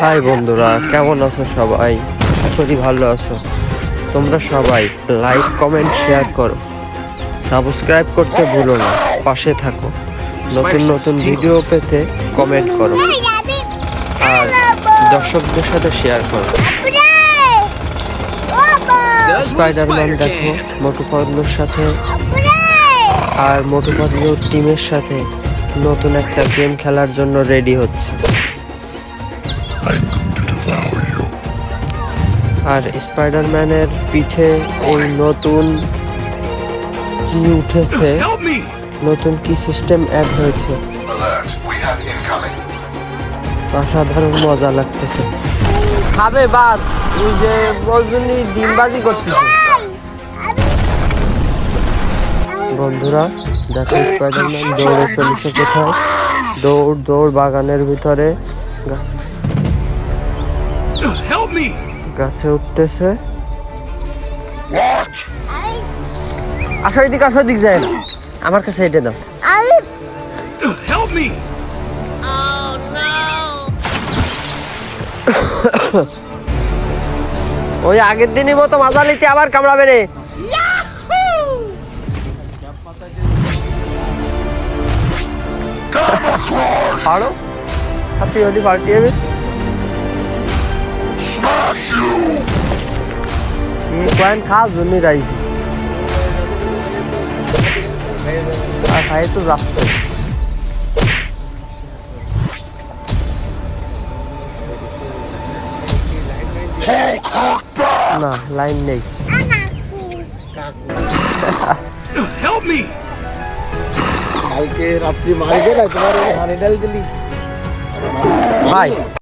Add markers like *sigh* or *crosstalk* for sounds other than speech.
High বন্ধুরা, কেমন আছো সবাই? আশা করি ভালো আছো। তোমরা সবাই লাইক কমেন্ট শেয়ার করো। সাবস্ক্রাইব করতে ভুলো না, পাশে থাকো। নতুন নতুন ভিডিও পেতে কমেন্ট করো। আর দর্শকদের সাথে শেয়ার করো। স্পাইডারম্যান দেখো মোটু পাতলুর সাথে। আর মোটু পাতলুর টিমের সাথে নতুন একটা গেম খেলার জন্য রেডি হচ্ছে। আর স্পাইডারম্যানের পিঠে এই নতুন কি উঠেছে? নতুন কি সিস্টেম অ্যাড হয়েছে. অসাধারণ মজা লাগতেছে। খাবে বাদ ওই যে ওই জন্যই ডিমবাজি করতেছে বন্ধুরা দেখো স্পাইডারম্যান দৌড়ে চলেছে কোথায়? দৌড় দৌড় বাগানের ভিতরে। গাছে উঠতেছে! আসো এদিকে আসো এদিক যায় না। আমার কাছে এটা দাও। *coughs* ওই আগের দিনই মতো মাজা নিতে আবার কামড়াবে রে। পারো? হাতি হলি you! এই কয়েন খাওয়ার জন্যই রাইছি আর খাই তো যাচ্ছে না লাইন নেই Help me! ভাই